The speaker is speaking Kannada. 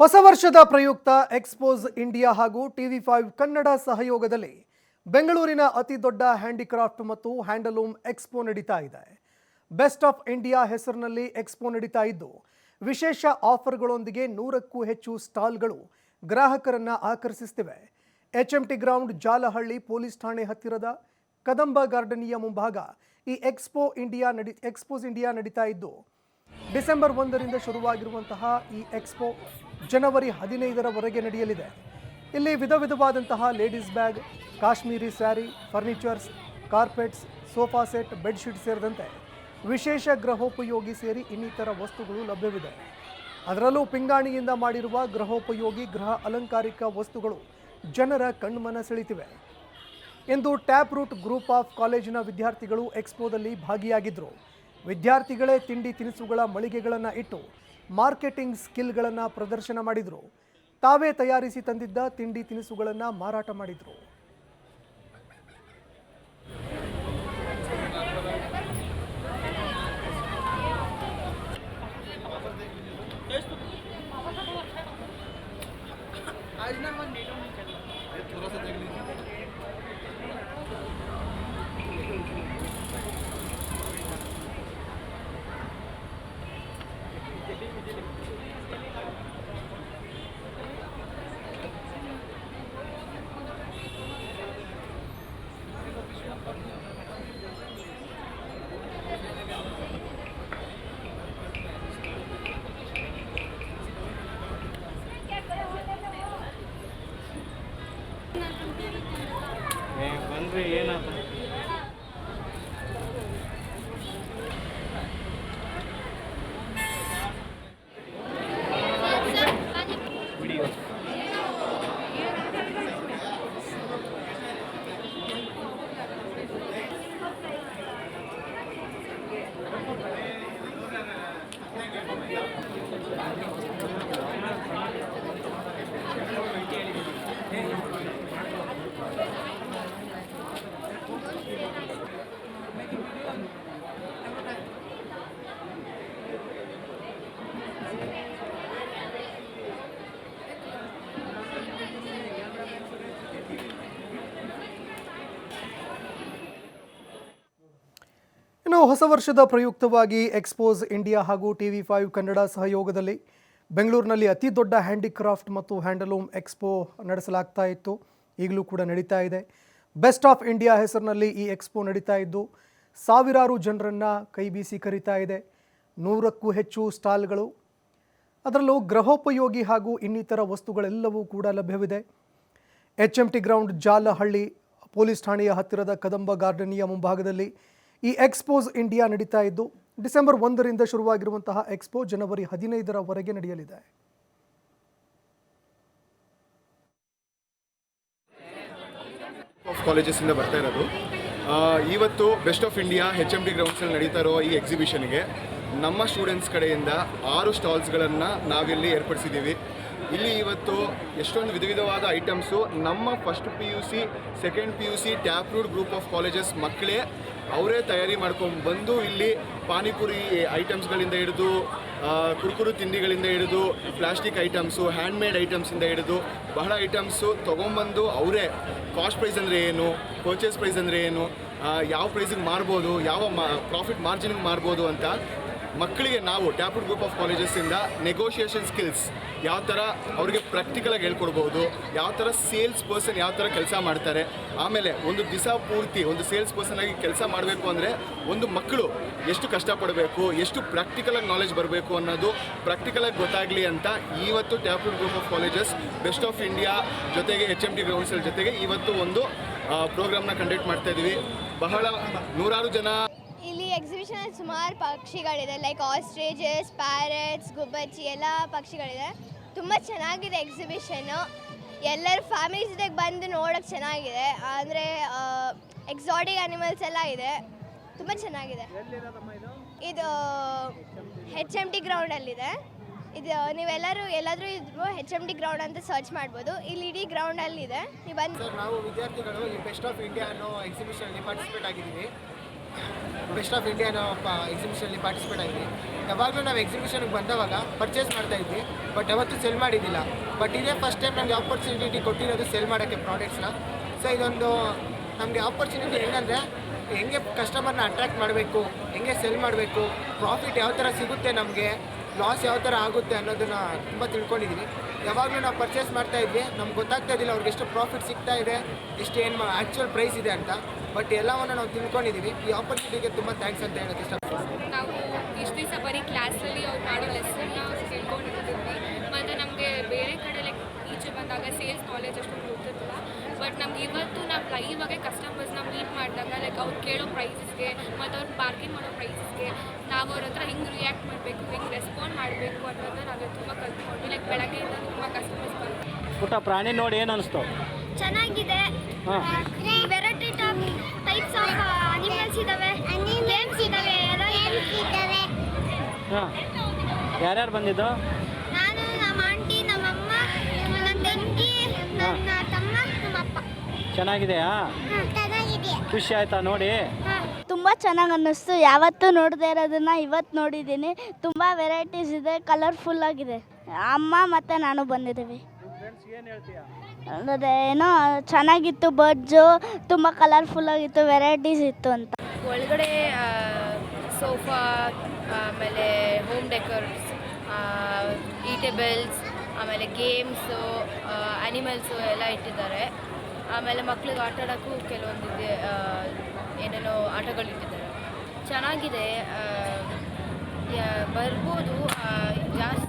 ಹೊಸ ವರ್ಷದ ಪ್ರಯುಕ್ತ ಎಕ್ಸ್ಪೋಸ್ ಇಂಡಿಯಾ ಹಾಗೂ ಟಿವಿ ಫೈವ್ ಕನ್ನಡ ಸಹಯೋಗದಲ್ಲಿ ಬೆಂಗಳೂರಿನ ಅತಿ ದೊಡ್ಡ ಹ್ಯಾಂಡಿಕ್ರಾಫ್ಟ್ ಮತ್ತು ಹ್ಯಾಂಡಲೂಮ್ ಎಕ್ಸ್ಪೋ ನಡೀತಾ ಇದೆ. ಬೆಸ್ಟ್ ಆಫ್ ಇಂಡಿಯಾ ಹೆಸರಿನಲ್ಲಿ ಎಕ್ಸ್ಪೋ ನಡೀತಾ ಇದ್ದು, ವಿಶೇಷ ಆಫರ್ಗಳೊಂದಿಗೆ ನೂರಕ್ಕೂ ಹೆಚ್ಚು ಸ್ಟಾಲ್ಗಳು ಗ್ರಾಹಕರನ್ನ ಆಕರ್ಷಿಸುತ್ತಿವೆ. H M T ground Jalahalli police ಠಾಣೆ ಹತ್ತಿರದ ಕದಂಬ ಗಾರ್ಡನಿಯ ಮುಂಭಾಗ ಈ ಎಕ್ಸ್ಪೋ ಇಂಡಿಯಾ ನಡಿ ಎಕ್ಸ್ಪೋಸ್ ಇಂಡಿಯಾ ನಡೀತಾ ಇದ್ದು, ಡಿಸೆಂಬರ್ ಒಂದರಿಂದ ಶುರುವಾಗಿರುವಂತಹ ಈ ಎಕ್ಸ್ಪೋ ಜನವರಿ ಹದಿನೈದರವರೆಗೆ ನಡೆಯಲಿದೆ. ಇಲ್ಲಿ ವಿಧ ವಿಧವಾದಂತಹ ladies bag, Kashmiri sari, furnitures, carpets, sofa set bedsheet ಸೇರಿದಂತೆ ವಿಶೇಷ ಗೃಹೋಪಯೋಗಿ ಸೇರಿ ಇನ್ನಿತರ ವಸ್ತುಗಳು ಲಭ್ಯವಿದೆ. ಅದರಲ್ಲೂ ಪಿಂಗಾಣಿಯಿಂದ ಮಾಡಿರುವ ಗೃಹೋಪಯೋಗಿ ಗೃಹ ಅಲಂಕಾರಿಕ ವಸ್ತುಗಳು ಜನರ ಕಣ್ಮನ ಸೆಳೀತಿವೆ. ಎಂದು ಟ್ಯಾಪ್ ರೂಟ್ ಗ್ರೂಪ್ ಆಫ್ ಕಾಲೇಜಿನ ವಿದ್ಯಾರ್ಥಿಗಳು ಎಕ್ಸ್ಪೋದಲ್ಲಿ ಭಾಗಿಯಾಗಿದ್ದರು ವಿದ್ಯಾರ್ಥಿಗಳೇ ತಿಂಡಿ ತಿನಿಸುಗಳ ಮಳಿಗೆಗಳನ್ನು ಇಟ್ಟು ಮಾರ್ಕೆಟಿಂಗ್ ಸ್ಕಿಲ್ಗಳನ್ನು ಪ್ರದರ್ಶನ ಮಾಡಿದರು. ತಾವೇ ತಯಾರಿಸಿ ತಂದಿದ್ದ ತಿಂಡಿ ತಿನಿಸುಗಳನ್ನು ಮಾರಾಟ ಮಾಡಿದರು. se llena. Pues. ಇನ್ನು ಹೊಸ ವರ್ಷದ ಪ್ರಯುಕ್ತವಾಗಿ ಎಕ್ಸ್ಪೋಸ್ ಇಂಡಿಯಾ ಹಾಗೂ ಟಿವಿ ಫೈವ್ ಕನ್ನಡ ಸಹಯೋಗದಲ್ಲಿ ಬೆಂಗಳೂರಿನಲ್ಲಿ ಅತಿ ದೊಡ್ಡ ಹ್ಯಾಂಡಿಕ್ರಾಫ್ಟ್ ಮತ್ತು ಹ್ಯಾಂಡಲೂಮ್ ಎಕ್ಸ್ಪೋ ನಡೆಸಲಾಗ್ತಾ ಇತ್ತು. ಈಗಲೂ ಕೂಡ ನಡೀತಾ ಇದೆ. ಬೆಸ್ಟ್ ಆಫ್ ಇಂಡಿಯಾ ಹೆಸರಿನಲ್ಲಿ ಈ ಎಕ್ಸ್ಪೋ ನಡೀತಾ ಇದ್ದು, ಸಾವಿರಾರು ಜನರನ್ನು ಕೈ ಬೀಸಿ ಕರೀತಾ ಇದೆ. ನೂರಕ್ಕೂ ಹೆಚ್ಚು ಸ್ಟಾಲ್ಗಳು. ಅದರಲ್ಲೂ ಗೃಹೋಪಯೋಗಿ ಹಾಗೂ ಇನ್ನಿತರ ವಸ್ತುಗಳೆಲ್ಲವೂ ಕೂಡ ಲಭ್ಯವಿದೆ. H M T ground Jalahalli, police ಠಾಣೆಯ ಹತ್ತಿರದ ಕದಂಬ ಗಾರ್ಡನಿಯ ಮುಂಭಾಗದಲ್ಲಿ ಈ ಎಕ್ಸ್ಪೋಸ್ ಇಂಡಿಯಾ ನಡೀತಾ ಇದ್ದು, ಡಿಸೆಂಬರ್ ಒಂದರಿಂದ ಶುರುವಾಗಿರುವಂತಹ ಎಕ್ಸ್ಪೋ ಜನವರಿ ಹದಿನೈದರವರೆಗೆ ನಡೆಯಲಿದೆ. ಕಾಲೇಜಸ್ಸಿಂದ ಬರ್ತಾ ಇರೋದು. ಇವತ್ತು best of India H M D ಗ್ರೌಂಡ್ಸಲ್ಲಿ ನಡೀತಾ ಇರೋ ಈ ಎಕ್ಸಿಬಿಷನ್ಗೆ ನಮ್ಮ ಸ್ಟೂಡೆಂಟ್ಸ್ ಕಡೆಯಿಂದ ಆರು ಸ್ಟಾಲ್ಸ್ಗಳನ್ನು ನಾವಿಲ್ಲಿ ಏರ್ಪಡಿಸಿದ್ದೀವಿ. ಇಲ್ಲಿ ಇವತ್ತು ಎಷ್ಟೊಂದು ವಿಧ ವಿಧವಾದ ಐಟಮ್ಸು. ನಮ್ಮ first P U C second P U C tapped group of colleges ಮಕ್ಕಳೇ ಅವರೇ ತಯಾರಿ ಮಾಡ್ಕೊಂಡು ಬಂದು ಇಲ್ಲಿ ಪಾನಿಪುರಿ ಐಟಮ್ಸ್ಗಳಿಂದ ಹಿಡಿದು ಕುರುಕುರು ತಿಂಡಿಗಳಿಂದ ಹಿಡಿದು, ಪ್ಲಾಸ್ಟಿಕ್ ಐಟಮ್ಸು ಹ್ಯಾಂಡ್ಮೇಡ್ ಐಟಮ್ಸಿಂದ ಹಿಡಿದು ಬಹಳ ಐಟಮ್ಸು ತೊಗೊಂಬಂದು ಅವರೇ ಕಾಸ್ಟ್ ಪ್ರೈಸ್ ಅಂದರೆ ಏನು ಪರ್ಚೇಸ್ ಪ್ರೈಸ್ ಅಂದರೆ ಏನು ಯಾವ ಪ್ರೈಸಿಗೆ ಮಾರ್ಬೋದು, ಯಾವ ಮಾ ಪ್ರಾಫಿಟ್ ಮಾರ್ಜಿನ್ಗೆ ಮಾರ್ಬೋದು ಅಂತ ಮಕ್ಕಳಿಗೆ ನಾವು ಟ್ಯಾಪ್ಡ್ ಗ್ರೂಪ್ ಆಫ್ ಕಾಲೇಜಸ್ಸಿಂದ ನೆಗೋಷಿಯೇಷನ್ ಸ್ಕಿಲ್ಸ್ ಯಾವ ಥರ ಅವರಿಗೆ ಪ್ರಾಕ್ಟಿಕಲಾಗಿ ಹೇಳ್ಕೊಡ್ಬೋದು, ಯಾವ ಥರ ಸೇಲ್ಸ್ ಪರ್ಸನ್ ಯಾವ ಥರ ಕೆಲಸ ಮಾಡ್ತಾರೆ, ಆಮೇಲೆ ಒಂದು ದಿವಸ ಪೂರ್ತಿ ಒಂದು ಸೇಲ್ಸ್ ಪರ್ಸನ್ ಆಗಿ ಕೆಲಸ ಮಾಡಬೇಕು ಅಂದರೆ ಒಂದು ಮಕ್ಕಳು ಎಷ್ಟು ಕಷ್ಟಪಡಬೇಕು, ಎಷ್ಟು ಪ್ರಾಕ್ಟಿಕಲಾಗಿ ನಾಲೆಜ್ ಬರಬೇಕು ಅನ್ನೋದು ಪ್ರಾಕ್ಟಿಕಲಾಗಿ ಗೊತ್ತಾಗಲಿ ಅಂತ ಇವತ್ತು tapped group of colleges best of India ಜೊತೆಗೆ ಎಚ್ ಎಂ ಟಿ ಗ್ರೌಂಡ್ಸಲ್ ಜೊತೆಗೆ ಇವತ್ತು ಒಂದು ಪ್ರೋಗ್ರಾಮ್ನ ಕಂಡಕ್ಟ್ ಮಾಡ್ತಾ ಇದ್ದೀವಿ ಬಹಳ ನೂರಾರು ಜನ ಇಲ್ಲಿ ಎಕ್ಸಿಬಿಷನ್ ಸುಮಾರು ಪಕ್ಷಿಗಳಿದೆ ಲೈಕ್ ಆಸ್ಟ್ರೇಜಸ್ ಪ್ಯಾರೆಟ್ಸ್ ಗುಬ್ಬಚ್ಚಿ ಎಲ್ಲ ಪಕ್ಷಿಗಳಿದೆ. ತುಂಬ ಚೆನ್ನಾಗಿದೆ ಎಕ್ಸಿಬಿಷನ್ನು ಎಲ್ಲರ ಫ್ಯಾಮಿಲಿ ಜೊತೆಗೆ ಬಂದು ನೋಡೋಕ್ಕೆ ಚೆನ್ನಾಗಿದೆ. ಅಂದರೆ ಎಕ್ಸಾಟಿಕ್ ಅನಿಮಲ್ಸ್ ಎಲ್ಲ ಇದೆ. ತುಂಬ ಚೆನ್ನಾಗಿದೆ. ಇದು ಹೆಚ್ ಎಂ ಟಿ ಗ್ರೌಂಡಲ್ಲಿದೆ ಇದು ನೀವೆಲ್ಲರೂ ಎಲ್ಲಾದರೂ ಇದ್ರು ಹೆಚ್ ಎಂ ಡಿ ಗ್ರೌಂಡ್ ಅಂತ ಸರ್ಚ್ ಮಾಡ್ಬೋದು. ಇಲ್ಲಿ ಇಡೀ ಗ್ರೌಂಡಲ್ಲಿದೆ ನೀವು ಬಂದು ನಾವು ವಿದ್ಯಾರ್ಥಿಗಳು ಬೆಸ್ಟ್ ಆಫ್ ಇಂಡಿಯಾ ಅನ್ನೋ ಎಕ್ಸಿಬಿಷನಲ್ಲಿ ಪಾರ್ಟಿಸಿಪೇಟ್ ಆಗಿದ್ದೀವಿ. ಬೆಸ್ಟ್ ಆಫ್ ಇಂಡಿಯಾ ಅನ್ನೋ ಎಕ್ಸಿಬಿಷನಲ್ಲಿ ಪಾರ್ಟಿಸಿಪೇಟ್ ಆಗಿದ್ದೀವಿ ಯಾವಾಗಲೂ ನಾವು ಎಕ್ಸಿಬಿಷನ್ಗೆ ಬಂದವಾಗ ಪರ್ಚೇಸ್ ಮಾಡ್ತಾ ಇದ್ವಿ ಬಟ್ ಯಾವತ್ತೂ ಸೆಲ್ ಮಾಡಿದ್ದಿಲ್ಲ. ಬಟ್ ಇದೇ ಫಸ್ಟ್ ಟೈಮ್ ನಮಗೆ ಆಪರ್ಚುನಿಟಿ ಕೊಟ್ಟಿರೋದು ಸೆಲ್ ಮಾಡೋಕ್ಕೆ ಪ್ರಾಡಕ್ಟ್ಸ್ನ ಸೊ ಇದೊಂದು ನಮಗೆ ಆಪರ್ಚುನಿಟಿ ಏನಂದರೆ ಹೆಂಗೆ ಕಸ್ಟಮರ್ನ ಅಟ್ರಾಕ್ಟ್ ಮಾಡಬೇಕು, ಹೆಂಗೆ ಸೆಲ್ ಮಾಡಬೇಕು ಪ್ರಾಫಿಟ್ ಯಾವ ಥರ ಸಿಗುತ್ತೆ ನಮಗೆ ಲಾಸ್ ಯಾವ ಥರ ಆಗುತ್ತೆ ಅನ್ನೋದನ್ನ ತುಂಬ ತಿಳ್ಕೊಂಡಿದ್ದೀನಿ ಯಾವಾಗಲೂ ನಾವು ಪರ್ಚೇಸ್ ಮಾಡ್ತಾ ಇದ್ವಿ, ನಮ್ಗೆ ಗೊತ್ತಾಗ್ತಾ ಇದ್ದಿಲ್ಲ ಅವ್ರಿಗೆ ಎಷ್ಟು ಪ್ರಾಫಿಟ್ ಸಿಗ್ತಾ ಇದೆ, ಎಷ್ಟು ಏನು ಆ್ಯಕ್ಚುಯಲ್ ಪ್ರೈಸ್ ಇದೆ ಅಂತ. ಬಟ್ ಎಲ್ಲವನ್ನು ನಾವು ತಿಳ್ಕೊಂಡಿದ್ದೀವಿ ಈ ಆಪರ್ಚುನಿಟಿಗೆ ತುಂಬ ಥ್ಯಾಂಕ್ಸ್ ಅಂತ ಹೇಳೋಕ್ಕೆ ಇಷ್ಟಪಡ್ತೀನಿ. ನಾವು ಇಷ್ಟು ದಿವಸ ಬರೀ ಕ್ಲಾಸಲ್ಲಿ ಅವ್ರು ಮಾಡೋ ಲೆಸನ್ನ ತಿಳ್ಕೊಂಡಿರ್ತೀವಿ. ಮತ್ತು ನಮಗೆ ಬೇರೆ ಕಡೆ ಲೈಕ್ ಈಚೆ ಬಂದಾಗ ಸೇಲ್ಸ್ ನಾಲೆಜ್ ಅಷ್ಟೊಂದು ಗೊತ್ತಿರ್ತಿಲ್ಲ ಬಟ್ ನಮ್ಗೆ ಇವತ್ತು ನಾವು ಲೈವ್ ಆಗಿ ಕಸ್ಟಮರ್ಸ್ನ ಮೀಟ್ ಮಾಡಿದಾಗ ಲೈಕ್ ಅವ್ರು ಕೇಳೋ ಪ್ರೈಸಸ್ಗೆ ಮತ್ತು ಅವ್ರು ಬಾರ್ಗೇನ್ ಮಾಡೋ ಪ್ರೈಸಸ್ಗೆ ನಾವು ಅವ್ರ ಹತ್ರ ಹೆಂಗೆ ರಿಯಾಕ್ಟ್ ಮಾಡಬೇಕು, ಹೆಂಗೆ ರೆಸ್ಪಾಂಡ್ ಮಾಡಬೇಕು ಅನ್ನೋದನ್ನ ನಾವು ತುಂಬ ಕಲ್ತ್ಕೊಂಡ್ವಿ. ಲೈಕ್ ಬೆಳಗ್ಗೆಯಿಂದ ತುಂಬ ಕಸ್ಟಮರ್ಸ್ ಬಂದು ಪುಟ್ಟ ಪ್ರಾಣಿ ನೋಡಿ ಏನು ಅನಿಸ್ತು? ಚೆನ್ನಾಗಿದೆ. ಹಾಂ. ವೆರೈಟಿ ಟೈಪ್ಸ್ ಆಫ್ ಅನಿಮಲ್ಸ್ ಇದಾವೆ. ಗೇಮ್ಸ್ ಇದಾವೆ ಇದಾವೆ. ಹಾಂ. ಯಾರ್ಯಾರು ಬಂದಿದ್ದು? ನಾನು ನಮ್ಮ ಆಂಟಿ ನಮ್ಮಮ್ಮ ನನ್ನ ತಂಗಿ ನನ್ನ ತಮ್ಮ ನಮ್ಮ ಅಪ್ಪ. ಚೆನ್ನಾಗಿದೆಯಾ? ಚೆನ್ನಾಗಿದೆ. ಖುಷಿ ಆಯ್ತಾ ನೋಡಿ? ತುಂಬ ಚೆನ್ನಾಗಿ ಅನ್ನಿಸ್ತು. ಯಾವತ್ತೂ ನೋಡದೇ ಇರೋದನ್ನ ಇವತ್ತು ನೋಡಿದ್ದೀನಿ. ತುಂಬ ವೆರೈಟೀಸ್ ಇದೆ, ಕಲರ್ಫುಲ್ ಆಗಿದೆ. ಅಮ್ಮ ಮತ್ತು ನಾನು ಬಂದಿದ್ದೀವಿ. ಏನೋ ಚೆನ್ನಾಗಿತ್ತು ಬಡ್ಜು ತುಂಬ ಕಲರ್ಫುಲ್ ಆಗಿತ್ತು, ವೆರೈಟೀಸ್ ಇತ್ತು ಅಂತ. ಒಳಗಡೆ ಸೋಫಾ, ಆಮೇಲೆ ಹೋಮ್ ಡೆಕೋರ್ಸ್ ಈಟೇಬಲ್ಸ್, ಆಮೇಲೆ ಗೇಮ್ಸು ಆ್ಯನಿಮಲ್ಸು ಎಲ್ಲ ಇಟ್ಟಿದ್ದಾರೆ. ಆಮೇಲೆ ಮಕ್ಳಿಗೆ ಆಟ ಆಡೋಕ್ಕೂ ಕೆಲವೊಂದು ಏನೇನೋ ಆಟಗಳು ಇಟ್ಟಿದ್ದಾರೆ ಚೆನ್ನಾಗಿದೆ ಬರ್ಬೋದು ಜಾಸ್ತಿ